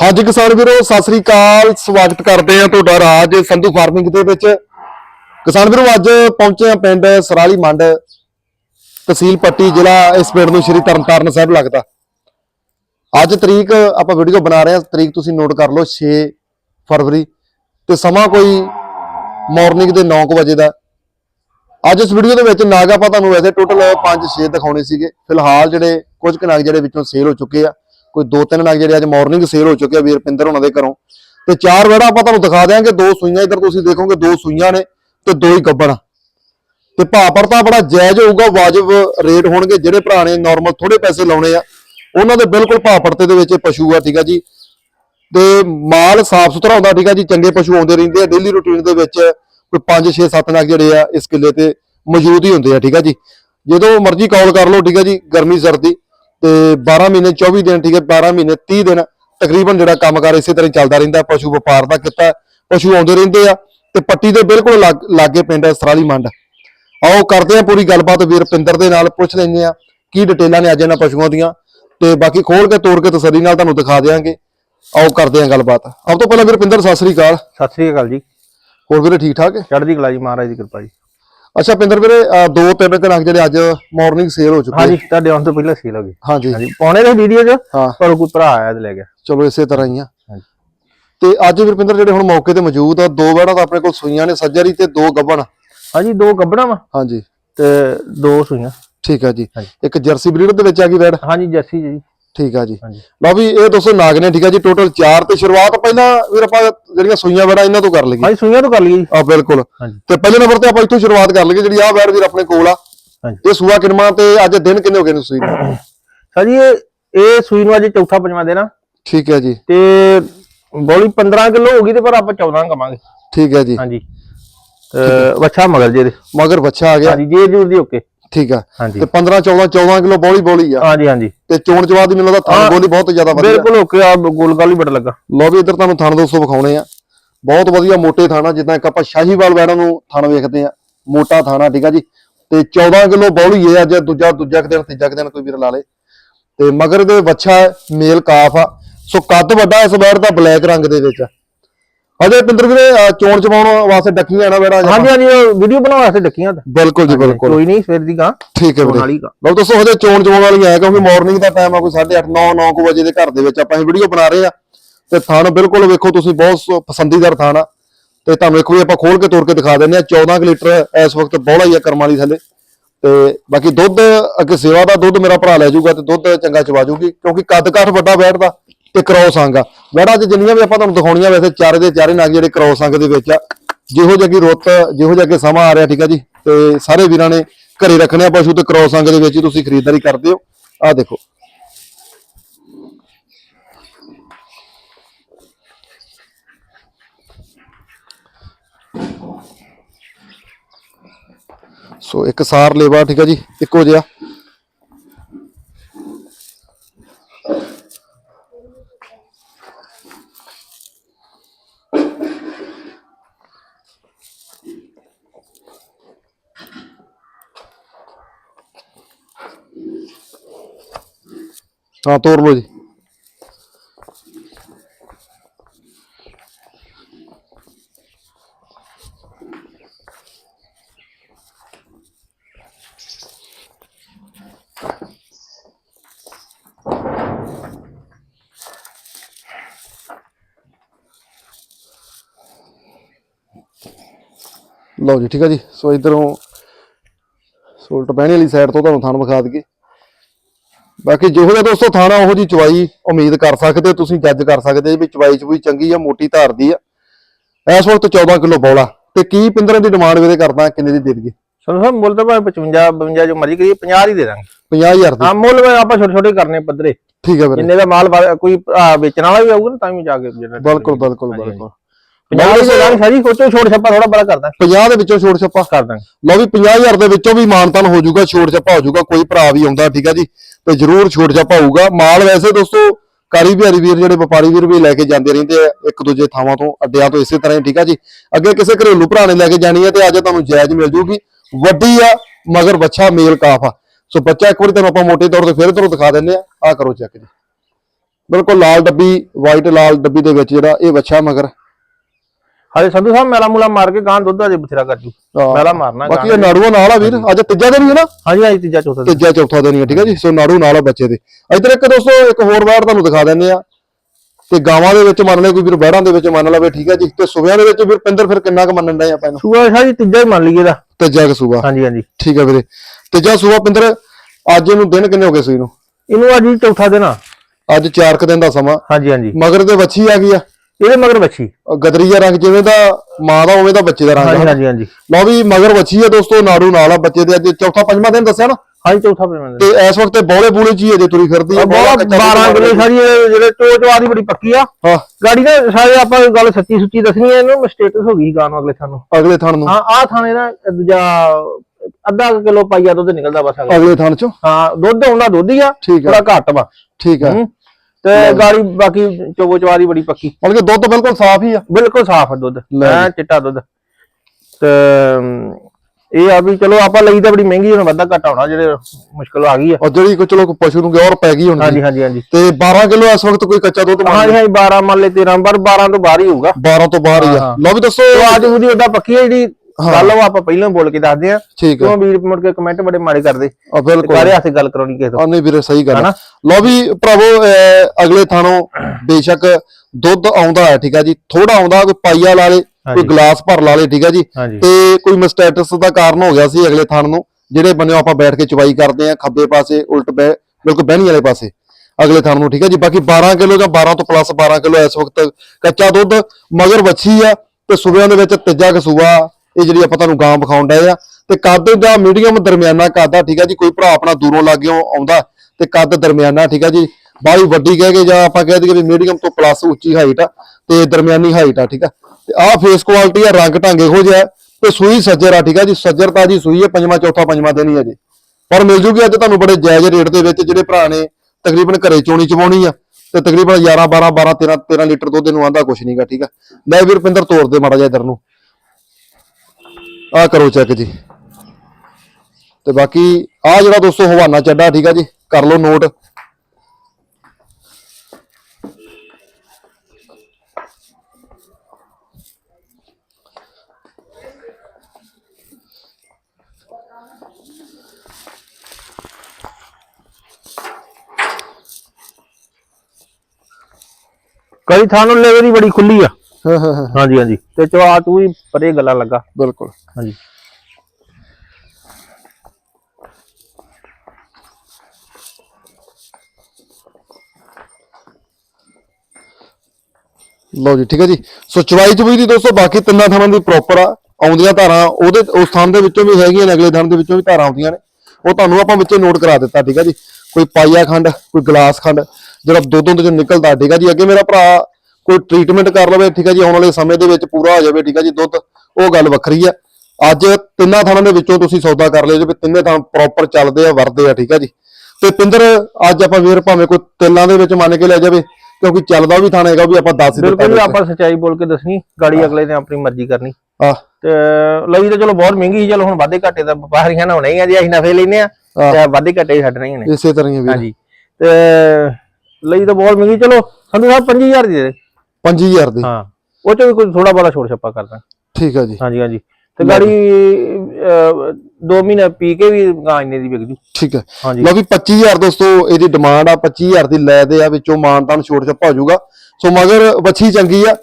ਹਾਂਜੀ ਕਿਸਾਨ ਵੀਰੋ, ਸਤਿ ਸ੍ਰੀ ਅਕਾਲ। ਸਵਾਗਤ ਕਰਦੇ ਆ ਤੁਹਾਡਾ ਰਾਜ ਸੰਧੂ ਫਾਰਮਿੰਗ ਦੇ ਵਿੱਚ। ਕਿਸਾਨ ਵੀਰੋ, ਅੱਜ ਪਹੁੰਚੇ ਆ ਪਿੰਡ ਸਰਾਲੀ ਮੰਡ, ਤਹਿਸੀਲ ਪੱਟੀ, ਜ਼ਿਲ੍ਹਾ ਇਸ ਪਿੰਡ ਨੂੰ ਸ਼੍ਰੀ ਤਰਨਤਾਰਨ ਸਾਹਿਬ ਲੱਗਦਾ। ਅੱਜ ਤਰੀਕ ਆਪਾਂ ਵੀਡੀਓ ਬਣਾ ਰਹੇ ਆ ਤਰੀਕ ਤੁਸੀਂ ਨੋਟ ਕਰ ਲਓ 6 ਫਰਵਰੀ। ਤੇ ਸਮਾਂ ਕੋਈ ਮਾਰਨਿੰਗ ਦੇ 9 ਵਜੇ ਦਾ। ਅੱਜ ਇਸ ਵੀਡੀਓ ਦੇ ਵਿੱਚ ਨਾਗ ਆਪਾਂ ਤੁਹਾਨੂੰ ਵੈਸੇ ਟੋਟਲ 5-6 ਦਿਖਾਉਣੇ ਸੀਗੇ। ਫਿਲਹਾਲ ਜਿਹੜੇ ਕੁਝ ਕੁ ਨਾਗ ਜਿਹੜੇ ਵਿੱਚੋਂ ਸੇਲ ਹੋ ਚੁੱਕੇ ਆ ਕੋਈ ਦੋ ਤਿੰਨ ਲੱਖ ਜਿਹੜੇ ਅੱਜ ਮਾਰਨਿੰਗ ਸੇਲ ਹੋ ਚੁੱਕੇ ਆ ਵੀਰਪਿੰਦਰ ਉਹਨਾਂ ਦੇ ਘਰੋਂ। ਤੇ ਚਾਰ ਵੇੜਾ ਆਪਾਂ ਤੁਹਾਨੂੰ ਦਿਖਾ ਦਿਆਂਗੇ, ਦੋ ਸੂਈਆਂ ਇੱਧਰ ਤੁਸੀਂ ਦੇਖੋਗੇ, ਦੋ ਸੂਈਆਂ ਨੇ ਤੇ ਦੋ ਹੀ ਗੱਬਣ। ਤੇ ਭਾਅ ਪਰਤਾ ਬੜਾ ਜਾਇਜ਼ ਹੋਊਗਾ, ਵਾਜਬ ਰੇਟ ਹੋਣਗੇ, ਜਿਹੜੇ ਭਰਾ ਨੇ ਨਾਰਮਲ ਥੋੜੇ ਪੈਸੇ ਲਾਉਣੇ ਆ, ਉਹਨਾਂ ਦੇ ਬਿਲਕੁਲ ਭਾਅ ਪਰਤੇ ਦੇ ਵਿੱਚ ਇਹ ਪਸ਼ੂ ਆ, ਠੀਕ ਆ ਜੀ। ਤੇ ਮਾਲ ਸਾਫ਼ ਸੁਥਰਾ ਹੁੰਦਾ, ਠੀਕ ਆ ਜੀ, ਚੰਗੇ ਪਸ਼ੂ ਆਉਂਦੇ ਰਹਿੰਦੇ ਆ ਡੇਲੀ ਰੂਟੀਨ ਦੇ ਵਿੱਚ ਕੋਈ 5 6 7 ਲੱਖ ਜਿਹੜੇ ਆ, ਇਸ ਕਿੱਲੇ ਤੇ ਮੌਜੂਦ ਹੀ ਹੁੰਦੇ ਆ, ਠੀਕ ਆ ਜੀ। ਜਦੋਂ ਮਰਜ਼ੀ ਕਾਲ ਕਰ ਲਓ, ਠੀਕ ਆ ਜੀ, ਗਰਮੀ ਸਰਦੀ। ਤੇ 12 ਮਹੀਨੇ 24 ਦਿਨ ਠੀਕ ਹੈ 12 ਮਹੀਨੇ 30 ਦਿਨ ਤਕਰੀਬਨ ਜਿਹੜਾ ਕੰਮਕਾਰ ਇਸੇ ਤਰ੍ਹਾਂ ਚੱਲਦਾ ਰਹਿੰਦਾ ਪਸ਼ੂ ਵਪਾਰ ਦਾ ਕਿੱਤਾ ਪਸ਼ੂ ਆਉਂਦੇ ਰਹਿੰਦੇ ਆ ਤੇ ਪੱਟੀ ਦੇ ਬਿਲਕੁਲ ਲਾਗ- ਪਿੰਡ ਹੈ ਸਰਾਲੀ ਮੰਡ। ਆਓ ਕਰਦੇ ਆ ਪੂਰੀ ਗੱਲਬਾਤ ਵੀਰ ਪਿੰਦਰ ਦੇ ਨਾਲ ਪੁੱਛ ਲੈਂਦੇ ਆ ਕੀ ਡਿਟੇਲਾਂ ਨੇ ਅੱਜ ਇਹਨਾਂ ਪਸ਼ੂਆਂ ਦੀਆਂ ਤੇ ਬਾਕੀ ਖੋਲ ਕੇ ਤੋੜ ਕੇ ਤਸੱਲੀ ਨਾਲ ਤੁਹਾਨੂੰ ਦਿਖਾ ਦੇਵਾਂਗੇ ਆਓ ਕਰਦੇ ਆ ਗੱਲਬਾਤ। ਆਪ ਤੋਂ ਪਹਿਲਾਂ ਵੀਰ ਪਿੰਦਰ ਸਤਿ ਸ੍ਰੀ ਅਕਾਲ। ਸਤਿ ਸ੍ਰੀ ਅਕਾਲ ਜੀ। ਹੋਰ ਵੀਰੇ ਠੀਕ ਠਾਕ ਹੈ? ਚੜ੍ਹਦੀ ਕਲਾ ਜੀ ਮਹਾਰਾਜ ਦੀ ਕਿਰਪਾ ਜੀ। ਅੱਛਾ ਪਿੰਦਰ ਵੀਰੇ ਦੋ ਤਿੰਨ ਕਨਾਕ ਜਿਹੜੇ ਅੱਜ ਮਾਰਨਿੰਗ ਸੇਲ ਹੋ ਚੁੱਕੇ ਹਾਂਜੀ ਤੁਹਾਡੇ ਆਉਣ ਤੋਂ ਪਹਿਲਾਂ ਸੀ ਲੋਗੇ ਹਾਂਜੀ। ਹਾਂਜੀ ਪਾਉਣੇ ਦੇ ਵੀਡੀਓ 'ਚ ਹਾਂ। ਪਰ ਕੋਈ ਭਰਾ ਆਇਆ ਤੇ ਲੈ ਗਿਆ। ਚਲੋ ਇਸੇ ਤਰ੍ਹਾਂ ਹੀ ਆ। ਹਾਂਜੀ। ਤੇ ਅੱਜ ਵੀਰਪਿੰਦਰ ਜਿਹੜੇ ਹੁਣ ਮੌਕੇ ਤੇ ਮੌਜੂਦ ਆ ਦੋ ਵੜਾ ਤਾਂ ਆਪਣੇ ਕੋਲ ਸੂਈਆਂ ਨੇ ਸੱਜਰੀ ਤੇ ਦੋ ਗੱਬਣ। ਹਾਂਜੀ ਦੋ ਗੱਬਣਾ ਵਾ। ਹਾਂਜੀ। ਤੇ ਦੋ ਸੂਈਆਂ। ਠੀਕ ਆ ਜੀ। ਹਾਂਜੀ। ਇੱਕ ਜਰਸੀ ਬਰੀਡ ਦੇ ਵਿੱਚ ਆ ਗਈ ਵੈੜ। ਹਾਂਜੀ ਜੱਸੀ ਜੀ। ਠੀਕ ਆ ਜੀ। ਲਓ ਵੀ ਇਹ ਦੋਸਤੋ ਨਾਗ ਨੇ ਠੀਕ ਆ ਜੀ ਟੋਟਲ 4 ਤੇ ਸ਼ੁਰੂਆਤ ਪਹਿਲਾਂ ਵੀਰ ਆਪਾਂ ਜਿਹੜੀਆਂ ਸੂਈਆਂ ਵੜਾ ਇਹਨਾਂ ਤੋਂ ਕਰ ਲਈਏ। ਹਾਂਜੀ ਸੂਈਆਂ ਤੋਂ ਕਰ ਲਈਏ ਆ ਬਿਲਕੁਲ। ਤੇ ਪਹਿਲੇ ਨੰਬਰ ਤੇ ਆਪਾਂ ਇੱਥੋਂ ਸ਼ੁਰੂਆਤ ਕਰ ਲਈਏ ਜਿਹੜੀ ਆ ਵੈੜ ਵੀਰ ਆਪਣੇ ਕੋਲ ਆ। ਹਾਂਜੀ। ਇਹ ਸੂਆ ਕਿਨਮਾ ਤੇ ਅੱਜ ਦਿਨ ਕਿੰਨੇ ਹੋ ਗਏ ਨੇ ਸੂਈ ਨੂੰ? ਸਰ ਜੀ ਇਹ ਇਹ ਸੂਈ ਨੂੰ ਅੱਜ ਚੌਥਾ ਪੰਜਵਾਂ ਦੇਣਾ ਠੀਕ ਹੈ ਜੀ। ਤੇ ਬੋਲੀ 15 ਕਿਲੋ ਹੋ ਗਈ ਤੇ ਪਰ ਆਪਾਂ 14 ਕਮਾਂਗੇ। ਠੀਕ ਹੈ ਜੀ। ਹਾਂਜੀ। ਤੇ ਵੱਛਾ ਮਗਰ ਜੇ ਮਗਰ ਬੱਚਾ ਆ ਗਿਆ। ਹਾਂਜੀ ਜੇ ਜੂਰ ਦੀ ਓਕੇ। ਠੀਕ ਆ। ਤੇ 15 14 14 ਕਿਲੋ ਬੋਲੀ ਬੋਲੀ ਆ। ਹਾਂਜੀ ਹਾਂਜੀ। ਤੇ ਚੋਣ ਜਵਾਬ ਦੀ ਮੈਨੂੰ ਲੱਗਦਾ ਥਣ ਬੋਲੀ ਬਹੁਤ ਜ਼ਿਆਦਾ ਵਧੀਆ ਬਿਲਕੁਲ ਓਕੇ ਆ ਗੋਲ ਗਾਲ ਹੀ ਬੜਾ ਲੱਗਾ। ਲਓ ਵੀ ਇੱਧਰ ਤੁਹਾਨੂੰ ਥਣ ਦੋਸਤੋ ਵਿਖਾਉਣੇ ਆ। ਬਹੁਤ ਵਧੀਆ ਮੋਟੇ ਥਾਣਾ ਜਿੱਦਾਂ ਇੱਕ ਆਪਾਂ ਸ਼ਾਹੀਵਾਲ ਵੈੜਾਂ ਨੂੰ ਥਣ ਵੇਖਦੇ ਆ। ਮੋਟਾ ਥਾਣਾ ਠੀਕ ਆ ਜੀ? ਤੇ 14 ਕਿਲੋ ਬੌਲੀ ਹੈ ਅੱਜ ਦੂਜਾ ਦੂਜਾ ਦਿਨ ਤੀਜਾ ਦਿਨ ਕੋਈ ਵੀਰ ਲਾ ਲੇ। ਤੇ ਮਗਰ ਦੇ ਵੱਛਾ ਮੇਲ ਕਾਫ ਆ। ਸੋ ਕੱਦ ਵੱਡਾ ਇਸ ਵੈੜ ਦਾ ਬਲੈਕ ਰੰਗ ਦੇ ਵਿੱਚ ਆ। ਅਜੇ ਪਿੰਦਰ ਵੀਰੇ ਚੋਣ ਚਵਾਉਣ ਵਾਸਤੇ ਡੱਕੀਆਂ ਨਾ ਵੈੜਾ ਹਾਂਜੀ ਹਾਂਜੀ ਵੀਡੀਓ ਬਣਾਉਣ ਵਾਸਤੇ ਡੱਕੀਆਂ ਤਾਂ। ਬਿਲਕੁਲ ਜੀ ਬਿਲਕੁਲ। ਕੋਈ ਨਹੀਂ ਸਵੇਰ ਦੀ ਗਾਂ। ਠੀਕ ਹੈ ਵੀਰੇ। ਲਓ ਦੋਸਤੋ ਹਜੇ ਚੋਣ ਚਵਾਉਣ ਵਾਲੀ ਹੈ ਕਿਉਂਕਿ ਮਾਰਨਿੰਗ ਦਾ ਟਾਈਮ ਆ ਕੋਈ 8:30 9 9 ਵਜੇ ਦੇ ਘਰ ਦੇ ਵਿੱਚ ਆਪਾਂ ਇਹ ਵੀਡੀਓ ਬਣਾ ਰਹੇ ਆ ਤੇ ਥਣ ਬਿਲਕੁਲ ਵੇਖੋ ਤੁਸੀਂ ਬਹੁਤ ਪਸੰਦੀਦਾਰ ਥਣ ਆ। ਤੇ ਤੁਹਾਨੂੰ ਇੱਕ ਵਾਰੀ ਆਪਾਂ ਖੋਲ ਕੇ ਤੋੜ ਕੇ ਦਿਖਾ ਦਿੰਦੇ ਆ 14 ਕੁ ਲੀਟਰ ਇਸ ਵਕਤ ਬੋਲਾ ਹੀ ਆ ਕਰਮਾਂ ਦੀ ਥੱਲੇ। ਤੇ ਬਾਕੀ ਦੁੱਧ ਅੱਗੇ ਸੇਵਾ ਦਾ ਦੁੱਧ ਮੇਰਾ ਭਰਾ ਲੈ ਜਾਊਗਾ ਤੇ ਦੁੱਧ ਚੰਗਾ ਚਵਾ ਜੂਗੀ। ਕਿਉਂਕਿ ਕੱਦ ਕਾਠ ਵੱਡਾ ਬੈਠਦਾ ਤੇ ਕ੍ਰੋਸ ਅੰਗ ਆ ਚ ਜਿੰਨੀਆਂ ਵੀ ਆਪਾਂ ਤੁਹਾਨੂੰ ਦਿਖਾਉਣੀਆਂ ਵੈਸੇ ਚਾਰੇ ਦੇ ਚਾਰੇ ਨਗ ਜਿਹੜੇ ਕ੍ਰੋਸ ਅੰਗ ਦੇ ਵਿੱਚ ਆ, ਜਿਹੋ ਜਿਹਾ ਅੱਗੇ ਰੁੱਤ, ਜਿਹੋ ਜਿਹਾ ਅੱਗੇ ਸਮਾਂ ਆ ਰਿਹਾ, ਠੀਕ ਆ ਜੀ? ਤੇ ਸਾਰੇ ਵੀਰਾਂ ਨੇ ਘਰੇ ਰੱਖਣੇ ਆ ਪਸ਼ੂ ਤੇ ਕ੍ਰੋਸ ਅੰਗ ਦੇ ਵਿੱਚ ਹੀ ਤੁਸੀਂ ਖਰੀਦਦਾਰੀ ਕਰਦੇ ਹੋ। ਆਹ ਦੇਖੋ। ਸੋ ਇੱਕ ਸਾਰ ਲੇਵਾ, ਠੀਕ ਆ ਜੀ? ਇੱਕੋ ਜਿਹਾ। ਹਾਂ ਤੋੜ ਲਓ ਜੀ। ਲਓ ਜੀ, ਠੀਕ ਹੈ ਜੀ। ਸੋ ਇਧਰੋਂ ਸੋਲਟ ਬਹਿਣੇ ਵਾਲੀ ਸਾਈਡ ਤੋਂ ਤੁਹਾਨੂੰ ਥਣ ਵਿਖਾ ਦਈਏ। ਬਾਕੀ ਜਿਹੋ ਜਿਹਾ ਦੋਸਤੋ ਥਾਣਾ ਉਹੋ ਜੀ ਚਵਾਈ ਉਮੀਦ ਕਰ ਸਕਦੇ ਹੋ ਤੁਸੀਂ ਜੱਜ ਕਰ ਸਕਦੇ ਹੋ ਵੀ ਚਵਾਈ ਚ ਵੀ ਚੰਗੀ ਆ ਮੋਟੀ ਧਾਰ ਦੀ ਆ। ਇਸ ਵਕਤ 14 ਕਿਲੋ ਬੌਲਾ ਤੇ ਕੀ ਪਿੰਦਰਾਂ ਦੀ ਡਿਮਾਂਡ ਵੇਦੇ ਕਰਦਾ ਕਿੰਨੇ ਦੀ ਦੇ ਦਈਏ? ਸੁਣ ਸਭ ਮੁੱਲ ਤਾਂ ਭਾਵੇਂ 55 52 ਜੋ ਮਰਜ਼ੀ ਕਰੀਏ 50 ਹੀ ਦੇ ਦਾਂਗੇ। 50000 ਦੀ। ਹਾਂ ਮੁੱਲ ਆਪਾਂ ਛੋਟੇ ਛੋਟੇ ਕਰਨੇ ਪੱਧਰੇ। ਠੀਕ ਹੈ ਵੀਰੇ। ਜਿੰਨੇ ਦਾ ਮਾਲ ਕੋਈ ਵੇਚਣ ਵਾਲਾ ਵੀ ਆਊਗਾ ਨਾ ਤਾਂ ਵੀ ਜਾ ਕੇ ਬਿਲਕੁਲ ਬਿਲਕੁਲ ਬਿਲਕੁਲ। 50 ਦੇ ਦਾਂਗੇ ਸਾਰੀ ਕੋਚੋ ਛੋੜ ਛੱਪਾ ਥੋੜਾ ਬੜਾ ਕਰਦਾ। 50 ਦੇ ਵਿੱਚੋਂ ਛੋੜ ਛੱਪਾ। ਕਰ ਦਾਂਗੇ। ਲਓ ਵੀ 50000 ਦੇ ਵਿੱਚੋਂ ਵੀ ਮਾਨਤਨ ਹੋ ਜਾਊਗਾ ਛੋੜ ਛੱਪਾ ਹੋ ਜਾਊਗਾ ਕੋਈ ਭਰਾ ਵੀ ਆਉਂਦਾ ਠੀਕ ਆ ਜੀ। ਤੇ ਜਰੂਰ ਛੋਟ ਛੱਪਾ ਪਾਊਗਾ। ਮਾਲ ਵੈਸੇ ਦੋਸਤੋ ਕਾਰੀ ਬਿਹਾਰੀ ਵੀਰ ਜਿਹੜੇ ਵਪਾਰੀ ਵੀਰ ਵੀ ਲੈ ਕੇ ਜਾਂਦੇ ਰਹਿੰਦੇ ਆ ਇੱਕ ਦੂਜੇ ਥਾਵਾਂ ਤੋਂ, ਅੱਡਿਆਂ ਤੋਂ ਇਸੇ ਤਰ੍ਹਾਂ ਹੀ, ਠੀਕ ਆ ਜੀ? ਅੱਗੇ ਕਿਸੇ ਘਰੇਲੂ ਭਰਾ ਨੇ ਲੈ ਕੇ ਜਾਣੀ ਹੈ ਤੇ ਅੱਜ ਤੁਹਾਨੂੰ ਜਾਇਜ਼ ਮਿਲ ਜੂਗੀ। ਵੱਡੀ ਆ, ਮਗਰ ਬੱਚਾ ਮੇਲ ਕਾਫ ਆ। ਸੋ ਬੱਚਾ ਇੱਕ ਵਾਰੀ ਤੁਹਾਨੂੰ ਆਪਾਂ ਮੋਟੇ ਤੌਰ ਤੇ ਫਿਰ ਤੁਹਾਨੂੰ ਦਿਖਾ ਦਿੰਦੇ ਆ। ਆ ਕਰੋ ਚੈੱਕ ਜੀ। ਬਿਲਕੁਲ ਲਾਲ ਡੱਬੀ ਵਾਈਟ ਲਾਲ ਡੱਬੀ ਦੇ ਵਿੱਚ ਜਿਹੜਾ ਇਹ ਵੱਛਾ ਮਗਰ ਹਾਲੇ ਸੰਧੂ ਸਾਹਿਬ ਮੈਲਾ ਮੂਲਾ ਮਾਰ ਕੇ ਗਾਂ ਦੁੱਧ ਅਜੇ ਬਥੇਰਾ ਕਰ ਜੂ। ਹਾਂ। ਮੈਲਾ ਮਾਰਨਾ ਬਾਕੀ ਇਹ ਨਾੜੂਆ ਨਾਲ ਆ ਵੀਰ ਅੱਜ ਤੀਜਾ ਦਿਨ ਹੀ ਹੈ ਨਾ? ਹਾਂਜੀ ਹਾਂਜੀ ਤੀਜਾ ਚੌਥਾ ਦਿਨ। ਤੀਜਾ ਚੌਥਾ ਦਿਨ ਹੀ ਹੈ ਠੀਕ ਹੈ ਜੀ? ਸੋ ਨਾੜੂ ਨਾਲ ਆ ਬੱਚੇ ਦੇ। ਇੱਧਰ ਇੱਕ ਦੋਸਤੋ ਇੱਕ ਹੋਰ ਵਾਰ ਤੁਹਾਨੂੰ ਦਿਖਾ ਦਿੰਦੇ ਆ ਤੇ ਗਾਵਾਂ ਦੇ ਵਿੱਚ ਮੰਨ ਲੈ ਕੋਈ ਵੀਰ ਬਹਿੜਾਂ ਦੇ ਵਿੱਚ ਮੰਨ ਲਵੇ ਠੀਕ ਹੈ ਜੀ? ਤੇ ਸੁਬਿਆਂ ਦੇ ਵਿੱਚ ਵੀਰ ਪਿੰਦਰ ਫਿਰ ਕਿੰਨਾ ਕੁ ਮੰਨਣ ਡਏ ਆਪਾਂ ਇਹਨੂੰ? ਸੂਆ ਸ਼ਾਹ ਜੀ ਤੀਜਾ ਹੀ ਮੰਨ ਲਈਏ ਦਾ ਤੀਜਾ ਕੁ ਸੂਬਾ। ਹਾਂਜੀ ਹਾਂਜੀ। ਠੀਕ ਹੈ ਵੀਰੇ। ਤੀਜਾ ਸੂਬਾ ਪਿੰਦਰ ਅੱਜ ਇਹਨੂੰ ਦਿਨ ਕਿੰਨੇ ਹੋ ਗਏ ਸੂਈ ਨੂੰ? ਇਹਨੂੰ ਅੱਜ ਚੌਥਾ ਦਿਨ ਆ। ਅੱਜ 4 ਕੁ ਦਿਨ ਦਾ ਸਮਾਂ। ਹਾਂਜੀ ਹਾਂਜੀ। ਮਗਰ ਤੇ ਵੱਛੀ ਆ ਗਈ ਆ। ਇਹਦੇ ਮਗਰ ਬੱਚੀ ਗਦਰੀਆ ਰੰਗ ਜਿਵੇਂ ਦਾ ਮਾਂ ਦਾ ਉਵੇਂ ਦਾ ਬੱਚੇ ਦਾ ਰੰਗ ਹਾਂਜੀ ਆ ਹਾਂਜੀ ਹਾਂਜੀ ਲਓ ਵੀ ਮਗਰ ਵੱਛੀ ਆ ਦੋਸਤੋ ਨਾੜੂ ਨਾਲ ਆ ਬੱਚੇ ਦੇ। ਅੱਜ ਚੌਥਾ ਪੰਜਵਾਂ ਦਿਨ ਦੱਸਿਆ ਨਾ? ਹਾਂਜੀ ਚੌਥਾ ਦਿਨ। ਤੇ ਇਸ ਵਕਤ ਤੇ ਬੌਲੇ ਬੂਲੇ ਚ ਹੀ ਅਜੇ ਤੁਰੀ ਫਿਰਦੀ ਆ ਬਹੁਤ 12 ਕਿਲੋ ਸਾਰੀ ਜਿਹੜੇ ਟੋਚਵਾ ਦੀ ਬੜੀ ਪੱਕੀ ਆ। ਹਾਂ। ਗਾੜੀ ਦਾ ਸਾਰੇ ਆਪਾਂ ਗੱਲ ਸੱਚੀ ਸੁੱਚੀ ਦੱਸਣੀ ਹੈ ਇਹਨੂੰ ਸਟੇਟਸ ਹੋ ਗਈ ਗਾਂ ਨੂੰ ਅਗਲੇ ਸਾਨੂੰ ਅਗਲੇ ਥਣ ਨੂੰ। ਹਾਂ ਆਹ ਥਾਣੇ ਦਾ ਦੂਜਾ ਅੱਧਾ ਕਿਲੋ ਪਾਈਆ ਦੁੱਧ ਨਿਕਲਦਾ ਬਸ ਅਗਲੇ। ਥਣ ਚੋਂ? ਹਾਂ ਦੁੱਧ ਆਉਂਦਾ ਦੁੱਧ ਹੀ ਆ ਆ। ਥੋੜਾ ਘੱਟ ਵਾ। ਠੀਕ ਆ। ਹੂੰ। ਤੇ ਗਾੜੀ ਬਾਕੀ ਚੋਬੋ ਚਵਾਰੀ ਬੜੀ ਪੱਕੀ। ਮਤਲਬ ਕਿ ਦੁੱਧ ਬਿਲਕੁਲ ਸਾਫ਼ ਹੀ ਆ। ਬਿਲਕੁਲ ਸਾਫ਼ ਦੁੱਧ। ਐ ਚਿੱਟਾ ਦੁੱਧ। ਤੇ ਇਹ ਆ ਵੀ ਚਲੋ ਆਪਾਂ ਲਈ ਤਾਂ ਬੜੀ ਮਹਿੰਗੀ ਹੁਣ ਵਾਧਾ ਘਟਾ ਹੋਣਾ ਜਿਹੜੇ ਮੁਸ਼ਕਲ ਆ ਗਈ ਆ। ਔਰ ਜਿਹੜੀ ਕੋ ਚਲੋ ਕੋਈ ਪਸ਼ੂ ਨੂੰ ਗੌਰ ਪੈ ਗਈ ਹੁਣ। ਹਾਂਜੀ ਹਾਂਜੀ ਹਾਂਜੀ। ਤੇ 12 ਕਿਲੋ ਇਸ ਵਕਤ ਕੋਈ ਕੱਚਾ ਦੁੱਧ ਹਾਂਜੀ ਹਾਂਜੀ 12 ਮੰਨ ਲੈ 13 ਪਰ 12 ਤੋਂ ਬਾਹਰ ਹੀ ਹੋਊਗਾ। 12 ਤੋਂ ਬਾਹਰ ਹੀ ਆ। ਲਓ ਵੀ ਦੱਸੋ। ਅੱਜ ਉਹਦੀ ਉਹਦਾ ਪੱਕੀ ਹੈ ਜਿਹੜੀ ਗੱਲ ਉਹ ਆਪਾਂ ਪਹਿਲਾਂ ਬੋਲ ਕੇ ਦੱਸਦੇ ਆ ਠੀਕ ਵੀਰ ਮੁੜ ਕੇ ਕਮੈਂਟ ਬੜੇ ਮਾੜੇ ਕਰਦੇ? ਆ ਬਿਲਕੁਲ। ਸਾਰੇ ਹੱਥੇ ਗੱਲ ਕਰਾਉਣੀ ਕਿਸੇ ਤੋਂ। ਨਹੀਂ ਵੀਰੇ ਸਹੀ ਗੱਲ? ਲਓ ਵੀ ਭਰਾਵੋ ਅਗਲੇ ਥਾਣੋਂ ਬੇਸ਼ੱਕ ਦੁੱਧ ਆਉਂਦਾ ਹੈ ਠੀਕ ਆ ਜੀ। ਥੋੜਾ ਆਉਂਦਾ ਕੋਈ ਪਾਈਆ ਲਾ ਲੇ ਕੋਈ। ਗਲਾਸ ਭਰ ਲਾ ਲੇ ਠੀਕ ਆ ਜੀ। ਤੇ ਕੋਈ ਮਿਸਟੇਟਸ ਦਾ ਕਾਰਨ ਹੋ ਗਿਆ ਸੀ ਅਗਲੇ ਥਾਣ ਨੂੰ ਜਿਹੜੇ ਬੰਨੇ ਆਪਾਂ ਬੈਠ ਕੇ ਚਵਾਈ ਕਰਦੇ ਆ ਖੱਬੇ ਪਾਸੇ ਉਲਟ ਬੈ ਬਿਲਕੁਲ ਬਹਿਣੀ ਵਾਲੇ ਪਾਸੇ ਅਗਲੇ ਥਾਣ ਨੂੰ ਠੀਕ ਹੈ ਜੀ। ਬਾਕੀ 12 ਕਿਲੋ ਜਾਂ 12 ਤੋਂ ਪਲੱਸ 12 ਕਿਲੋ ਇਸ ਵਕਤ ਕੱਚਾ ਦੁੱਧ ਮਗਰ ਵੱਛੀ ਆ ਤੇ ਸੂਬਿਆਂ ਦੇ ਵਿੱਚ ਤੀਜਾ ਕਸੂਆ ਇਹ ਜਿਹੜੀ ਆਪਾਂ ਤੁਹਾਨੂੰ ਗਾਂ ਵਿਖਾਉਣ ਡਏ ਆ, ਤੇ ਕੱਦ ਦਾ ਮੀਡੀਅਮ ਦਰਮਿਆਨਾ ਕੱਦ ਆ, ਠੀਕ ਆ ਜੀ, ਕੋਈ ਭਰਾ ਆਪਣਾ ਦੂਰੋਂ ਲੱਗਿਓ ਆਉਂਦਾ, ਤੇ ਕੱਦ ਦਰਮਿਆਨਾ, ਠੀਕ ਆ ਜੀ, ਬਾਹਲੀ ਵੱਡੀ ਕਹਿ ਕੇ ਜਾਂ ਆਪਾਂ ਕਹਿ ਦਈਏ ਵੀ ਮੀਡੀਅਮ ਤੋਂ ਪਲੱਸ ਉੱਚੀ ਹਾਈਟ ਆ, ਤੇ ਦਰਮਿਆਨੀ ਹਾਈਟ ਆ, ਠੀਕ ਆ। ਤੇ ਆਹ ਫੇਸ ਕੁਆਲਿਟੀ ਆ, ਰੰਗ ਢੰਗ ਇਹੋ ਜਿਹਾ ਤੇ ਸੂਈ ਸੱਜਰ ਆ, ਠੀਕ ਆ ਜੀ ਸੱਜਰ ਤਾਂ ਜੀ ਸੂਈ ਹੈ ਪੰਜਵਾਂ, ਚੌਥਾ, ਪੰਜਵਾਂ ਦਿਨ ਹੀ ਆ ਜੀ। ਪਰ ਮਿਲ ਜੂਗੀ ਅੱਜ ਤੁਹਾਨੂੰ ਬੜੇ ਜਾਇਜ਼ ਰੇਟ ਦੇ ਵਿੱਚ ਜਿਹੜੇ ਭਰਾ ਨੇ ਤਕਰੀਬਨ ਘਰੇ ਚੋਣੀ ਚਵਾਉਣੀ ਆ, ਤੇ ਤਕਰੀਬਨ 11 12 12 13 13 ਲੀਟਰ ਦੁੱਧ ਨੂੰ ਆਂਦਾ ਕੁਛ ਨਹੀਂਗਾ ਠੀਕ ਆ। ਲੈ ਵੀਰਪਿੰਦਰ ਰੁਪਿੰਦਰ ਦੇ ਮਾੜਾ ਜਿਹਾ ਇਧਰ ਨੂੰ। ਆ ਕਰੋ ਚੈੱਕ ਜੀ। ਤੇ ਬਾਕੀ ਆ ਜਿਹੜਾ ਦੋਸਤੋ ਹਵਾਨਾ ਚੱਡਾ, ਠੀਕ ਆ ਜੀ, ਕਰ ਲਓ ਨੋਟ ਕਈ ਥਾਂ ਨੂੰ ਲੈਵੇ ਦੀ ਬੜੀ ਖੁੱਲੀ ਆ। ਹਾਂ ਹਾਂ ਹਾਂ। ਹਾਂਜੀ ਹਾਂਜੀ। ਤੇ ਚਵਾ ਤੂੰ ਵੀ ਪਰੇ ਗੱਲਾਂ ਲੱਗਾ। ਬਿਲਕੁਲ। ਹਾਂਜੀ। ਲਓ ਜੀ ਠੀਕ ਹੈ ਜੀ। ਸੋ ਚਵਾਈ ਚਵਾਈ ਦੀ ਦੋਸਤੋ ਬਾਕੀ ਤਿੰਨਾਂ ਥਾਵਾਂ ਦੀ ਪ੍ਰੋਪਰ ਆ ਆਉਂਦੀਆਂ ਧਾਰਾਂ ਉਹਦੇ ਉਸ ਥਾਂ ਦੇ ਵਿੱਚੋਂ ਵੀ ਹੈਗੀਆਂ ਨੇ ਅਗਲੇ ਥਾਂ ਦੇ ਵਿੱਚੋਂ ਵੀ ਧਾਰਾਂ ਆਉਂਦੀਆਂ ਨੇ। ਉਹ ਤੁਹਾਨੂੰ ਆਪਾਂ ਵਿੱਚੇ ਨੋਟ ਕਰਾ ਦਿੱਤਾ ਠੀਕ ਹੈ ਜੀ। ਕੋਈ ਪਾਈਆ ਖੰਡ ਕੋਈ ਗਲਾਸ ਖੰਡ ਜਿਹੜਾ ਦੁੱਧ ਉਹਦੇ ਚੋਂ ਨਿਕਲਦਾ ਠੀਕ ਹੈ ਜੀ। ਅੱਗੇ ਮੇਰਾ ਭਰਾ ਕੋਈ ਟ੍ਰੀਟਮੈਂਟ ਕਰ ਲਵੇ ਠੀਕ ਹੈ ਜੀ ਆਉਣ ਵਾਲੇ ਸਮੇਂ ਦੇ ਵਿੱਚ ਪੂਰਾ ਹੋ ਜਾਵੇ ਠੀਕ ਹੈ ਜੀ ਦੁੱਧ ਉਹ ਗੱਲ ਵੱਖਰੀ ਆ। ਅੱਜ ਤਿੰਨਾਂ ਥਾਵਾਂ ਦੇ ਵਿੱਚੋਂ ਤੁਸੀਂ ਸੌਦਾ ਕਰ ਲਿਓ ਜੀ ਵੀ ਤਿੰਨੇ ਥਾਂ ਪ੍ਰੋਪਰ ਚੱਲਦੇ ਆ ਵਰਦੇ ਆ ਠੀਕ ਹੈ ਜੀ। ਤੇ ਪਿੰਦਰ ਅੱਜ ਆਪਾਂ ਵੀਰ ਭਾਵੇਂ ਕੋਈ ਤਿੰਨਾਂ ਦੇ ਵਿੱਚ ਮੰਨ ਕੇ ਲੈ ਜਾਵੇ ਕਿਉਂਕਿ ਚੱਲਦਾ ਵੀ ਥਾਣਾ ਹੈਗਾ ਵੀ ਆਪਾਂ ਦੱਸ ਦਿੱਤਾ ਬਿਲਕੁਲ। ਆਪਾਂ ਸੱਚਾਈ ਬੋਲ ਕੇ ਦੱਸਣੀ ਗਾੜੀ ਅਗਲੇ ਨੇ ਆਪਣੀ ਮਰਜ਼ੀ ਕਰਨੀ। ਆਹ ਤੇ ਲਈ ਤਾਂ ਚਲੋ ਬਹੁਤ ਮਹਿੰਗੀ ਚਲੋ ਹੁਣ ਵਾਧੇ ਘਾਟੇ ਦਾ ਵਪਾਰੀਆਂ ਨਾਲ ਹੋਣੇ ਹੀ ਆ ਜੇ ਅਸੀਂ ਨਫੇ ਲੈਨੇ ਆ। ਤੇ ਵਾਧੇ ਘਾਟੇ ਹੀ ਛੱਡਣੇ ਨੇ। ਇਸੇ ਤਰ੍ਹਾਂ ਹੀ ਆ ਵੀਰ। ਹਾਂਜੀ। ਤੇ ਲਈ ਤਾਂ ਬਹੁਤ ਮਹਿੰਗੀ ਚਲੋ ਸੰਧੂ ਸਾਹਿਬ 25000 ਦੀ ਦੇ ਦੇ। 5000 ਦੀ। ਹਾਂ ਉਹ ਚ ਵੀ ਕੋਈ ਥੋੜਾ ਬੜਾ ਛੋੜ ਛੱਪਾ ਕਰਦਾ। ਠੀਕ ਆ ਜੀ। ਹਾਂਜੀ ਹਾਂਜੀ। ਤੇ ਗਾੜੀ 2 ਮਹੀਨੇ ਪੀ ਕੇ ਵੀ ਗਾਂ ਇੰਨੇ ਦੀ ਵਿਕ ਜੂ ਠੀਕ ਹੈ ਹਾਂਜੀ। ਲਓ ਵੀ 25000 ਦੋਸਤੋ ਇਹਦੀ ਡਿਮਾਂਡ ਆ 25000 ਦੀ ਲੈ ਦੇ ਆ ਵਿੱਚੋਂ ਮਾਨਤਾਨ ਛੋਟ ਛੱਪਾ ਹੋ ਜਾਊਗਾ। ਸੋ ਮਗਰ ਵੱਛੀ ਚੰਗੀ ਆ।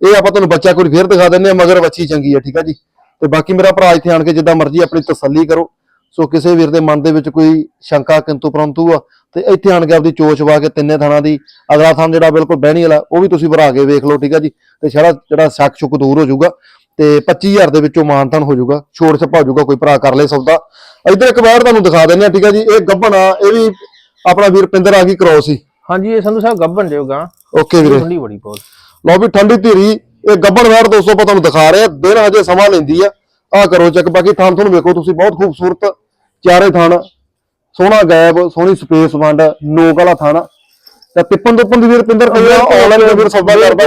ਇਹ ਆਪਾਂ ਤੁਹਾਨੂੰ ਬੱਚਾ ਕੋਈ ਫੇਰ ਦਿਖਾ ਦਿੰਨੇ ਆ ਮਗਰ ਵੱਛੀ ਚੰਗੀ ਆ ਠੀਕ ਆ ਜੀ। ਤੇ ਬਾਕੀ ਮੇਰਾ ਭਰਾ ਇੱਥੇ ਆਣ ਕੇ ਜਿੱਦਾਂ ਮਰਜ਼ੀ ਆਪਣੀ ਤਸੱਲੀ ਕਰੋ। ਸੋ ਕਿਸੇ ਵੀਰ ਦੇ ਮਨ ਦੇ ਵਿੱਚ ਕੋਈ ਸ਼ੰਕਾ ਕਿੰਤੂ ਪਰੰਤੂ ਆ ਤੇ ਇੱਥੇ ਆਣ ਕੇ ਆਪਦੀ ਚੋਚ ਵਾ ਕੇ ਤਿੰਨੇ ਥਾਣਾ ਦੀ ਅਗਲਾ ਥਾਂ ਜਿਹੜਾ ਬਿਲਕੁਲ ਬਹਿਣੀ ਵਾਲਾ ਉਹ ਵੀ ਤੁਸੀਂ ਭਰਾ ਕੇ ਵੇਖ ਲਓ ਠੀਕ ਆ ਜੀ? ਤੇ ਜਿਹੜਾ ਜਿਹੜਾ ਸ਼ੱਕ ਸ਼ੁਕ ਦੂਰ ਹੋ ਜਾਊਗਾ ਤੇ 25000 ਦੇ ਵਿੱਚੋਂ ਮਾਨਤਾਨ ਹੋ ਜਾਊਗਾ ਛੋੜ ਛੱਪਾ ਹੋ ਜਾਊਗਾ ਕੋਈ ਭਰਾ ਕਰ ਲੇ ਸੌਦਾ। ਇੱਧਰ ਇੱਕ ਵਾਰ ਤੁਹਾਨੂੰ ਦਿਖਾ ਦਿੰਨੇ ਆ ਠੀਕ ਆ ਜੀ? ਇਹ ਗੱਭਣ ਆ ਇਹ ਵੀ ਆਪਣਾ ਵੀਰ ਪਿੰਦਰ ਆ ਗਈ ਕ੍ਰੋਸ ਹੀ ਹਾਂਜੀ ਇਹ ਸੰਧੂ ਸਾਹਿਬ ਗੱਭਣ ਦਿਓ ਗਾਂ। ਓਕੇ ਵੀਰੇ। ਠੰਡੀ ਬੜੀ ਬਹੁਤ। ਲਓ ਵੀ ਠੰਡੀ ਧੀਰੀ ਇਹ ਗੱਬੜ ਵੈਰ ਦੋਸਤੋ ਆਪਾਂ ਤੁਹਾਨੂੰ ਦਿਖਾ ਰਹੇ ਆ ਦਿਨ ਹਜੇ ਸਮਾਂ ਲੈਂਦੀ ਆ। ਆ ਕਰੋ ਚੈੱਕ ਬਾਕੀ ਥਾਂ ਤੁਹਾਨੂੰ ਵੇਖੋ ਤੁਸੀਂ ਬਹੁਤ ਖੂਬਸੂਰਤ ਚਾਰੇ ਥਾਣ ਸੋਹਣਾ ਗੈਬ ਸੋਹਣੀ ਸਪੇਸ ਵੰਡ ਨੋਕ ਵਾਲਾ ਥਾਣਾ। ਤਾਂ ਤਿੱਪਨ ਤੋਪਨ ਦੀ ਵੀਰ ਪਿੰਦਰ ਕੋਈ ਆਨਲਾਈਨ ਵੀਰ ਸੌਦਾ ਕਰਦਾ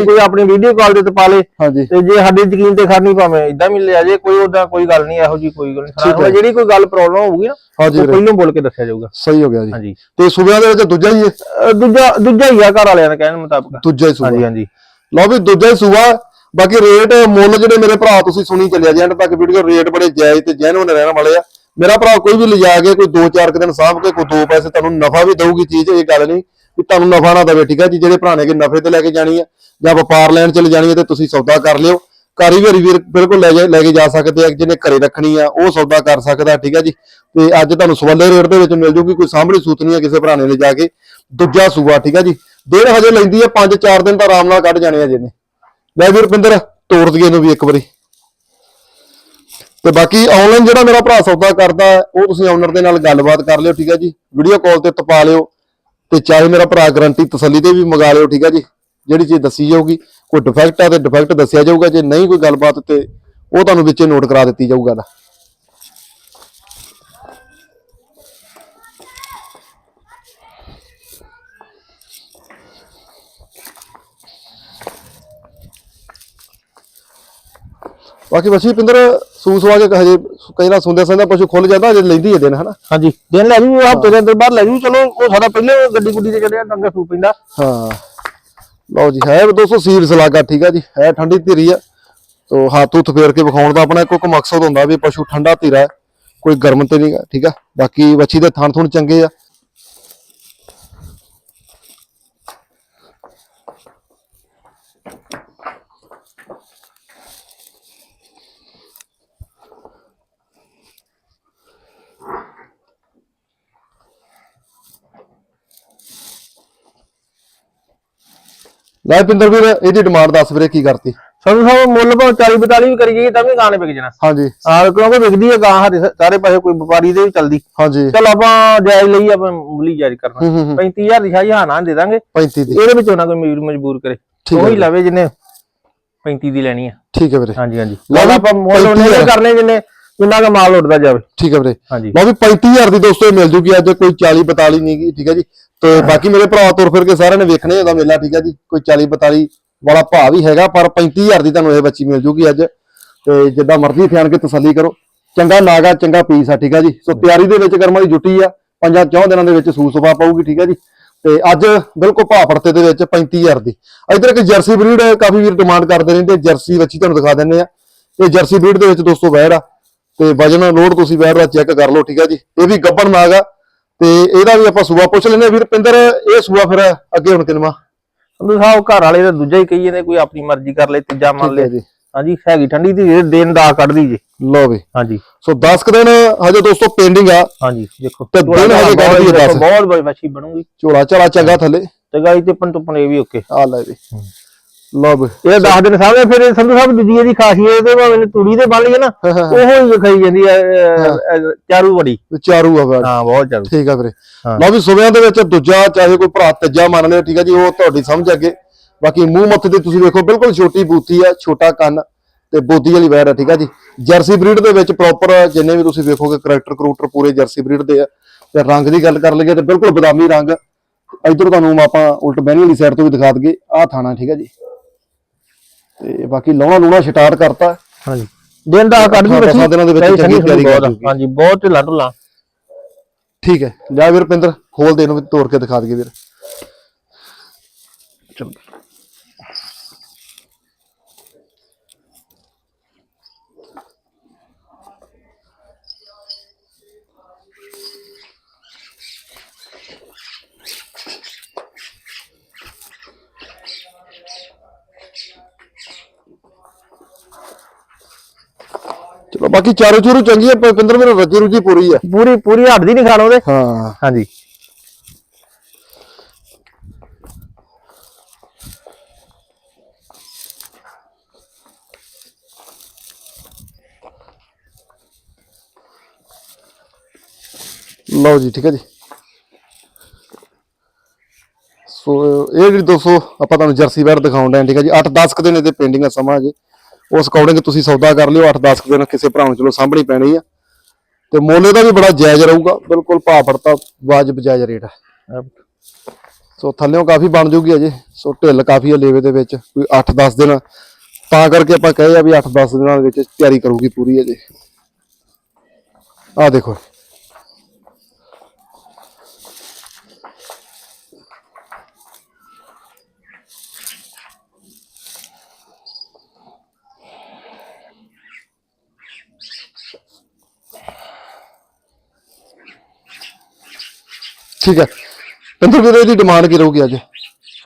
ਕੋਈ ਆਪਣੀ ਵੀਡੀਓ ਕਾਲ ਦੇ ਤੇ ਪਾ ਲੇ ਤੇ ਜੇ ਸਾਡੀ ਯਕੀਨ ਤੇ ਖੜਨੀ ਭਾਵੇਂ ਇਦਾਂ ਵੀ ਲਿਆ ਜੇ ਕੋਈ ਉਹਦਾ ਕੋਈ ਗੱਲ ਨਹੀਂ ਇਹੋ ਜੀ ਕੋਈ ਗੱਲ ਨਹੀਂ। ਜਿਹੜੀ ਕੋਈ ਗੱਲ ਪ੍ਰੋਬਲਮ ਹੋਊਗੀ ਨਾ ਉਹ ਪਹਿਲਾਂ ਬੋਲ ਕੇ ਦੱਸਿਆ ਜਾਊਗਾ। ਸਹੀ ਹੋ ਗਿਆ ਜੀ। ਹਾਂਜੀ। ਤੇ ਸੂਬਿਆਂ ਦੇ ਵਿੱਚ ਦੂਜਾ ਹੀ ਹੈ? ਦੂਜਾ ਦੂਜਾ ਹੀ ਆ ਘਰ ਵਾਲਿਆਂ ਦੇ ਕਹਿਣ ਮੁਤਾਬਕ। ਦੂਜਾ ਹੀ ਸੂਬਾ। ਹਾਂਜੀ ਹਾਂਜੀ। ਲਓ ਵੀ ਦੂਜਾ ਹੀ ਸੂਬਾ। ਬਾਕੀ ਰੇਟ ਮੁੱਲ ਜਿਹੜੇ ਮੇਰੇ ਭਰਾ ਤੁਸੀਂ ਸੁਣੀ ਚੱਲਿਆ ਜੀ ਐਂਡ ਤੱਕ ਵੀਡੀਓ ਰੇਟ ਬੜੇ ਜਾਇਜ਼ ਤੇ ਜੈਨੂਨ ਰਹਿਣ ਵਾਲੇ ਆ। ਮੇਰਾ ਭਰਾ ਕੋਈ ਵੀ ਲਿਜਾ ਕੇ ਕੋਈ 2-4 ਦਿਨ ਸਾਂਭ ਕੇ, ਕੋਈ 2 ਪੈਸੇ ਤੁਹਾਨੂੰ ਨਫਾ ਵੀ ਦਊਗੀ, ਚੀਜ਼ ਇਹ ਗੱਲ ਨਹੀਂ ਵੀ ਤੁਹਾਨੂੰ ਨਫਾ ਨਾ ਦੇਵੇ, ਠੀਕ ਹੈ ਜੀ? ਜਿਹੜੇ ਭਰਾ ਨੇ ਕਿ ਨਫੇ ਤੇ ਲੈ ਕੇ ਜਾਣੀ ਹੈ ਜਾਂ ਵਪਾਰ ਲੈਣ ਚ ਲੈ ਜਾਣੀ ਹੈ ਤੇ ਤੁਸੀਂ ਸੌਦਾ ਕਰ ਲਿਓ। ਕਾਰੀਗਰੀ ਵੀਰ ਬਿਲਕੁਲ ਲੈ ਜਾ, ਲੈ ਕੇ ਜਾ ਸਕਦੇ ਆ ਜਿਹਨੇ ਘਰੇ ਰੱਖਣੀ ਆ, ਉਹ ਸੌਦਾ ਕਰ ਸਕਦਾ, ਠੀਕ ਹੈ ਜੀ? ਤੇ ਅੱਜ ਤੁਹਾਨੂੰ ਸਵੱਲੇ ਰੇਟ ਦੇ ਵਿੱਚ ਮਿਲ ਜੂਗੀ, ਕੋਈ ਸਾਹਮਣੇ ਸੂਤ ਨਹੀਂ ਆ ਕਿਸੇ ਭਰਾ ਨੇ ਲੈ ਜਾ ਕੇ। ਦੂਜਾ ਸੂਆ, ਠੀਕ ਹੈ ਜੀ? ਡੇਢ ਹਜੇ ਲੈਂਦੀ ਆ 5-4 ਦਿਨ ਤਾਂ ਆਰਾਮ ਨਾਲ ਕੱਢ ਜਾਣੇ ਆ ਜਿਹਨੇ। ਲੈ ਵੀਰ ਰੁਪਿੰਦਰ ਤੋੜ ਦਈਏ ਇਹਨੂੰ ਵੀ ਇੱਕ ਵਾਰੀ। ਤੇ ਬਾਕੀ ਆਨਲਾਈਨ ਜਿਹੜਾ ਮੇਰਾ ਭਰਾ ਸੌਦਾ ਕਰਦਾ ਉਹ ਤੁਸੀਂ ਓਨਰ ਦੇ ਨਾਲ ਗੱਲਬਾਤ ਕਰ ਲਿਓ, ਠੀਕ ਹੈ ਜੀ? ਵੀਡੀਓ ਕਾਲ ਤੇ ਤਪਾ ਲਿਓ ਤੇ ਚਾਹੇ ਮੇਰਾ ਭਰਾ ਗਰੰਟੀ ਤਸੱਲੀ ਤੇ ਵੀ ਮੰਗਾ ਲਿਓ, ਠੀਕ ਹੈ ਜੀ? ਜਿਹੜੀ ਚੀਜ਼ ਦੱਸੀ ਜਾਊਗੀ, ਕੋਈ ਡਿਫੈਕਟ ਆ ਤੇ ਡਿਫੈਕਟ ਦੱਸਿਆ ਜਾਊਗਾ, ਜੇ ਨਹੀਂ ਕੋਈ ਗੱਲਬਾਤ ਤੇ ਉਹ ਤੁਹਾਨੂੰ ਵਿੱਚੇ ਨੋਟ ਕਰਾ ਦਿੱਤੀ ਜਾਊਗਾ ਦਾ ਬਾਕੀ ਬਸੀ ਪਿੰਦਰ ਸੂਸ ਵਾ ਕੇ ਹਜੇ ਕਈ ਨਾ ਸੁੰਦੇ ਸੰਦਾ ਪਸ਼ੂ ਖੁੱਲ ਜਾਂਦਾ ਜੇ ਲੈਂਦੀ ਹੈ ਦਿਨ ਹਨਾ? ਹਾਂਜੀ। ਦਿਨ ਲੈ ਜੂ ਹਫ਼ਤੇ ਦੇ ਅੰਦਰ ਬਾਅਦ ਲੈ ਜੂ ਚਲੋ ਉਹ ਸਾਡਾ ਪਹਿਲੇ ਗੱਡੀ ਗੁੱਡੀ ਤੇ ਚੱਲਿਆ ਡੰਗਾ ਸੂ ਪੈਂਦਾ। ਹਾਂ। ਲਓ ਜੀ ਹੈ 200 ਸੀਰ ਸਲਾਗਾ ਠੀਕ ਹੈ ਜੀ? ਹੈ ਠੰਡੀ ਧੀਰੀ ਆ। ਤੋ ਹੱਥ ਹੁੱਥ ਫੇਰ ਕੇ ਵਿਖਾਉਣ ਦਾ ਆਪਣਾ ਇੱਕ ਮਕਸਦ ਹੁੰਦਾ ਵੀ ਪਸ਼ੂ ਠੰਡਾ ਧੀਰਾ ਕੋਈ ਗਰਮ ਤੇ ਨਹੀਂਗਾ ਠੀਕ ਆ? ਬਾਕੀ ਵੱਛੀ ਦੇ ਥਣ ਥੁਣ ਚੰਗੇ ਆ। ਲੈ ਪਿੰਦਰ ਵੀਰ ਇਹਦੀ ਡਿਮਾਂਡ ਦੱਸ ਵੀਰੇ ਕੀ ਕਰਤੀ? ਸਾਨੂੰ ਸਭ ਮੁੱਲ ਭਾਵੇਂ 40 42 ਵੀ ਕਰੀ ਜਾਈਏ ਤਾਂ ਵੀ ਗਾਣੇ ਵਿਕ ਜਾਣਾ। ਹਾਂਜੀ। ਹਾਂ ਕਿਉਂਕਿ ਵਿਕਦੀ ਹੈ ਗਾਂ ਹਰੇ ਸਾਰੇ ਪਾਸੇ ਕੋਈ ਵਪਾਰੀ ਦੇ ਵੀ ਚੱਲਦੀ। ਹਾਂਜੀ। ਚਲ ਆਪਾਂ ਜਾਇਜ਼ ਲਈ ਆਪਾਂ ਮੁੱਲੀ ਜਾਇਜ਼ ਕਰਨਾ। ਹੂੰ ਹੂੰ ਹੂੰ। 35000 ਦੀ ਸ਼ਾਹੀ ਹਾਂ ਨਾ ਦੇ ਦਾਂਗੇ। 35 ਦੀ। ਇਹਦੇ ਵਿੱਚੋਂ ਨਾ ਕੋਈ ਮਜਬੂਰ ਮਜਬੂਰ ਕਰੇ। ਉਹੀ ਲਵੇ ਜਿਹਨੇ 35 ਦੀ ਲੈਣੀ ਆ। ਠੀਕ ਹੈ ਵੀਰੇ। ਹਾਂਜੀ ਹਾਂਜੀ। ਲਓ ਆਪਾਂ ਮੁੱਲ ਉਹਨੇ 35,000 ਕਰਨੇ ਜਿੰਨੇ ਜਿੰਨਾ ਕੁ ਮਾਲ ਉੱਡਦਾ ਜਾਵੇ? ਠੀਕ ਹੈ ਵੀਰੇ। ਹਾਂਜੀ। ਲਓ ਵੀ 35000 ਦੀ ਦੋਸਤੋ ਇਹ ਮਿਲ ਜੂਗੀ ਅੱਜ ਕੋਈ 40 42 ਨਹੀਂ ਠੀਕ ਹੈ ਜੀ। ਤੇ ਬਾਕੀ ਮੇਰੇ ਭਰਾ ਤੁਰ ਫਿਰ ਕੇ ਸਾਰਿਆਂ ਨੇ ਵੇਖਣੇ ਇਹਦਾ ਮੇਲਾ ਠੀਕ ਹੈ ਜੀ। ਕੋਈ 40 42 ਵਾਲਾ ਭਾਅ ਵੀ ਹੈਗਾ ਪਰ 35000 ਦੀ ਤੁਹਾਨੂੰ ਇਹ ਬੱਚੀ ਮਿਲ ਜੂਗੀ ਅੱਜ। ਤੇ ਜਿੱਦਾਂ ਮਰਜ਼ੀ ਆਣ ਕੇ ਤਸੱਲੀ ਕਰੋ। ਚੰਗਾ ਨਾਗਾ ਚੰਗਾ ਪੀਸ ਆ ਠੀਕ ਹੈ ਜੀ। ਸੋ ਤਿਆਰੀ ਦੇ ਵਿੱਚ ਕਰਮਾਂ ਦੀ ਜੁੱਟੀ ਆ ਪੰਜਾਂ ਚੌਂ ਦਿਨਾਂ ਦੇ ਵਿੱਚ ਸੂ ਸੁਭਾ ਪਾਊਗੀ ਠੀਕ ਹੈ ਜੀ। ਤੇ ਅੱਜ ਬਿਲਕੁਲ ਭਾਅ ਫੜਤੇ ਦੇ ਵਿੱਚ 35000 ਦੀ। ਇਧਰ ਇੱਕ ਜਰਸੀ ਬਰੀਡ ਕਾਫੀ ਵੀਰ ਡਿਮਾਂਡ ਕਰਦੇ ਰਹਿੰਦੇ ਜਰਸੀ ਬੱਚੀ ਤੁਹਾਨੂੰ ਦਿਖਾ ਦਿੰਨੇ ਆ। ਇਹ ਜਰਸੀ ਬਰੀਡ ਦੇ ਵਿੱਚ ਦੋਸਤੋ ਵੈੜ ਆ। ਤੇ ਵਜਨ ਲੋਡ ਤੁਸੀਂ ਵੈੜ ਦਾ ਚੈੱਕ ਕਰ ਲਓ ਠੀਕ ਹੈ ਜੀ। ਇਹ ਵੀ ਗੱਬਣ ਨਾਗ ਆ ਤੇ ਇਹਦਾ ਵੀ ਆਪਾਂ ਸੂਆ ਪੁੱਛ ਲੈਨੇ ਵੀਰ ਪਿੰਦਰ ਇਹ ਸੂਆ ਫਿਰ ਅੱਗੇ ਹੁਣ ਕਿਨਵਾ ਸੰਧੂ ਸਾਹਿਬ ਘਰ ਵਾਲੇ ਦਾ ਦੂਜਾ ਹੀ ਕਹੀ ਜਾਂਦੇ ਕੋਈ ਆਪਣੀ ਮਰਜ਼ੀ ਕਰ ਲੈ ਤੀਜਾ ਮੰਨ ਲੈ। ਹਾਂਜੀ ਹੈਗੀ ਠੰਡੀ ਦੀ ਦਿਨ ਦਾ ਕੱਢਦੀ ਜੀ। ਲਓ ਵੀ। ਹਾਂਜੀ। ਸੋ 10 ਕੁ ਦਿਨ ਹਜੇ ਦੋਸਤੋ ਪੈਂਡਿੰਗ ਆ। ਹਾਂਜੀ ਦੇਖੋ। ਤੇ ਦਿਨ ਹਜੇ ਕੱਢਦੀ ਹੈ ਦੇਖੋ, ਦਸ। ਬਹੁਤ ਬੜੀ ਮੱਛੀ ਬਣੂਗੀ। ਝੋਲਾ ਝਾਲਾ ਚੰਗਾ ਥੱਲੇ। ਤੇ ਗਾਈ ਤੇ ਪਨ ਟੁਪਨ ਇਹ ਵੀ ਓਕੇ। ਆ ਲੈ ਵੀ। ਲਓ ਵੀ ਇਹ 10 ਦਿਨ ਸਾਹਮਣੇ ਫਿਰ ਸੰਧੂ ਸਾਹਿਬ ਦੂਜੀ ਇਹਦੀ ਖਾਸੀਅਤ ਤੇ ਭਾਵੇਂ ਤੂੜੀ ਤੇ ਬਣ ਲਈ ਨਾ ਉਹੋ ਹੀ ਖਾਈ ਜਾਂਦੀ ਹੈ ਚਾਰੂ ਬੜੀ। ਵਿਚਾਰੂ ਆ ਵੈੜ ਹਾਂ ਬਹੁਤ ਚਾਰੂ। ਠੀਕ ਆ ਵੀਰੇ। ਲਓ ਵੀ ਸੁਬਿਆਂ ਦੇ ਵਿੱਚ ਦੂਜਾ ਚਾਹੇ ਕੋਈ ਭਰਾ ਤੀਜਾ ਮੰਨ ਲਿਓ ਠੀਕ ਆ ਜੀ ਉਹ ਤੁਹਾਡੀ ਸਮਝ ਅੱਗੇ। ਬਾਕੀ ਮੂੰਹ ਮੱਥੇ ਤੇ ਤੁਸੀਂ ਵੇਖੋ ਬਿਲਕੁਲ ਛੋਟੀ ਬੂਥੀ ਆ ਛੋਟਾ ਕੰਨ ਤੇ ਬੋਦੀ ਵਾਲੀ ਵੈਰ ਆ ਠੀਕ ਆ ਜੀ। ਜਰਸੀ ਬਰੀਡ ਦੇ ਵਿੱਚ ਪ੍ਰੋਪਰ ਜਿੰਨੇ ਵੀ ਤੁਸੀਂ ਵੇਖੋਗੇ ਕਰੈਕਟਰ ਕਰੂਟਰ ਪੂਰੇ ਜਰਸੀ ਬਰੀਡ ਦੇ ਆ। ਤੇ ਰੰਗ ਦੀ ਗੱਲ ਕਰ ਲਈਏ ਤੇ ਬਿਲਕੁਲ ਬਦਾਮੀ ਰੰਗ। ਇਧਰ ਤੁਹਾਨੂੰ ਆਪਾਂ ਉਲਟ ਬਹਿਣੀ ਵਾਲੀ ਸਾਈਡ ਤੋਂ ਵੀ ਦਿਖਾ ਦਈਏ। ਆਹ ਥਾਣਾ ਠੀਕ ਆ ਜੀ। ਤੇ ਬਾਕੀ ਲਾਉਣਾ ਲੂਣਾ ਸਟਾਰਟ ਕਰਤਾ। ਹਾਂਜੀ। ਦਿਨ ਦਾ ਕੱਢਦੀ ਅੱਠਾਂ ਬੱਚੀ। ਦਿਨਾਂ ਦੇ ਵਿੱਚ ਚੰਗੀ ਤਿਆਰੀ ਕਰ। ਹਾਂਜੀ ਬਹੁਤ ਢਿੱਲਾ ਢੁੱਲਾ ਠੀਕ ਹੈ। ਜਾ ਵੀਰ ਪਿੰਦਰ ਖੋਲ ਦੇ ਇਹਨੂੰ ਵੀ ਤੋੜ ਕੇ ਦਿਖਾ ਦਈਏ ਵੀਰ। ਚਲੋ। ਬਾਕੀ ਚਾਰੋ ਚੂਰੂ ਚੰਗੀ ਹੈ ਪਰ ਪਿੰਦਰ ਮੇਰਾ ਰੱਜੀ ਰੁਜੀ ਪੂਰੀ ਹੈ ਪੂਰੀ ਪੂਰੀ ਹੱਡਦੀ ਨਹੀਂ ਖਾਣ ਉਹਦੇ ਹਾਂ। ਹਾਂਜੀ। ਲਓ ਜੀ ਠੀਕ ਹੈ ਜੀ। ਸੋ ਇਹ ਜਿਹੜੀ ਦੋਸਤੋ ਆਪਾਂ ਤੁਹਾਨੂੰ ਜਰਸੀ ਵੈਰ ਡਏ ਹਾਂ ਠੀਕ ਹੈ ਜੀ। 8-10 ਕੁ ਦਿਨ ਇਹਦੇ ਪੈਂਡਿੰਗ ਆ ਸਮਾਂ ਜੀ ਉਸ ਅਕੋਰਡਿੰਗ ਤੁਸੀਂ ਸੌਦਾ ਕਰ ਲਿਓ 8-10 ਕੁ ਦਿਨ ਕਿਸੇ ਭਰਾ ਨੂੰ ਚਲੋ ਸਾਂਭਣੀ ਪੈਣੀ ਆ। ਤੇ ਮੁੱਲ ਇਹਦਾ ਵੀ ਬੜਾ ਜਾਇਜ਼ ਰਹੂਗਾ ਬਿਲਕੁਲ ਭਾਅ ਫੜਤਾ ਵਾਜਬ ਜਾਇਜ਼ ਰੇਟ ਹੈ ਸੋ ਥੱਲਿਓਂ ਕਾਫੀ ਬਣ ਜੂਗੀ ਅਜੇ ਸੋ ਢਿੱਲ ਕਾਫੀ ਆ ਲੇਵੇ ਦੇ ਵਿੱਚ ਕੋਈ 8-10 ਦਿਨ। ਤਾਂ ਕਰਕੇ ਆਪਾਂ ਕਹੇ ਆ ਵੀ 8-10 ਦਿਨਾਂ ਦੇ ਵਿੱਚ ਤਿਆਰੀ ਕਰੂਗੀ ਪੂਰੀ ਅਜੇ। ਆ ਦੇਖੋ। ਠੀਕ ਹੈ। ਪਿੰਦਰ ਵੀਰੇ ਦੀ ਡਿਮਾਂਡ ਕੀ ਰਹੂਗੀ ਅੱਜ?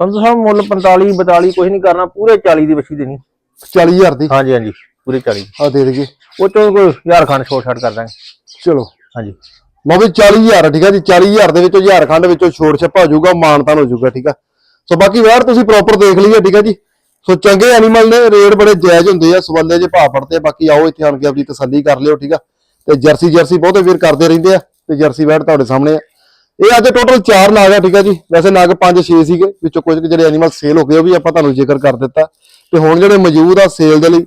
ਸੰਧੂ ਸਾਹਿਬ ਮੁੱਲ 45 42 ਕੁਝ ਨਹੀਂ ਕਰਨਾ ਪੂਰੇ 40 ਦੀ ਬੱਚੀ ਦੇਣੀ। 40000 ਦੀ? ਹਾਂਜੀ ਹਾਂਜੀ ਪੂਰੇ 40 ਆ ਦੇ ਦੇਗੇ ਉਹ ਚੋਂ ਕੋਈ ਹਜ਼ਾਰ ਖੰਡ ਛੋਟ ਛੱਡ ਕਰ ਦਾਂਗੇ। ਚਲੋ। ਹਾਂਜੀ। ਲਓ ਵੀ 40000 ਠੀਕ ਹੈ ਜੀ 40000 ਦੇ ਵਿੱਚੋਂ ਹਜ਼ਾਰ ਖੰਡ ਵਿੱਚੋਂ ਛੋੜ ਛੱਪਾ ਹੋ ਜਾਊਗਾ ਮਾਨਤਾਨ ਹੋ ਜਾਊਗਾ ਠੀਕ ਆ ਸੋ ਬਾਕੀ ਵੈਰ ਤੁਸੀਂ ਪ੍ਰੋਪਰ ਦੇਖ ਲਈਏ ਠੀਕ ਹੈ ਜੀ। ਸੋ ਚੰਗੇ ਐਨੀਮਲ ਨੇ ਰੇਟ ਬੜੇ ਜਾਇਜ਼ ਹੁੰਦੇ ਆ ਸਬੰਦੇ ਜੇ ਭਾਅ ਪੜਦੇ ਆ ਬਾਕੀ ਆਓ ਇੱਥੇ ਆਣ ਕੇ ਆਪਣੀ ਤਸੱਲੀ ਕਰ ਲਿਓ ਠੀਕ ਆ ਤੇ ਜਰਸੀ ਜਰਸੀ ਬਹੁਤੇ ਵੀਰ ਕਰਦੇ ਰਹਿੰਦੇ ਆ ਤੇ ਜਰਸੀ ਵੈਰ ਤੁਹਾਡੇ ਸਾਹਮਣੇ ਆ। ਇਹ ਅੱਜ ਟੋਟਲ 4 ਨਾਗ ਆ ਠੀਕ ਆ ਜੀ। ਵੈਸੇ ਨਾਗ 5-6 ਸੀਗੇ ਵਿੱਚੋਂ ਕੁਝ ਜਿਹੜੇ ਐਨੀਮਲ ਸੇਲ ਹੋ ਗਏ ਉਹ ਵੀ ਆਪਾਂ ਤੁਹਾਨੂੰ ਜ਼ਿਕਰ ਕਰ ਦਿੱਤਾ। ਤੇ ਹੁਣ ਜਿਹੜੇ ਮੌਜੂਦ ਆ ਸੇਲ ਦੇ ਲਈ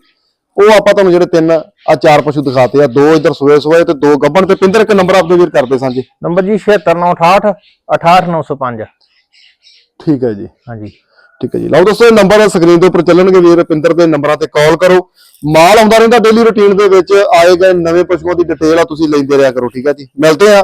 ਉਹ ਆਪਾਂ ਤੁਹਾਨੂੰ ਜਿਹੜੇ ਤਿੰਨ ਆ ਚਾਰ ਪਸ਼ੂ ਦਿਖਾਤੇ ਆ। ਦੋ ਇਧਰ ਸੂਏ ਸੂਏ ਤੇ ਦੋ ਗੱਬਣ ਤੇ ਪਿੰਦਰ ਇੱਕ ਨੰਬਰ ਆਪਦੇ ਵੀਰ ਕਰਦੇ ਸਾਂਝੇ। ਨੰਬਰ ਜੀ 76968 68905 ਠੀਕ ਹੈ ਜੀ। ਹਾਂਜੀ। ਠੀਕ ਹੈ ਜੀ। ਲਓ ਦੋਸਤੋ ਨੰਬਰ ਸਕਰੀਨ ਦੇ ਉੱਪਰ ਚੱਲਣਗੇ ਵੀਰ ਪਿੰਦਰ ਦੇ ਨੰਬਰਾਂ ਤੇ ਕਾਲ ਕਰੋ। ਮਾਲ ਆਉਂਦਾ ਰਹਿੰਦਾ ਡੇਲੀ ਰੁਟੀਨ ਦੇ ਵਿੱਚ ਆਏ ਗਏ ਨਵੇਂ ਪਸ਼ੂਆਂ ਦੀ ਡਿਟੇਲ ਆ ਤੁਸੀਂ ਲੈਂਦੇ ਰਿਹਾ ਕਰੋ ਠੀਕ ਹੈ ਜੀ। ਮਿਲਦੇ ਆ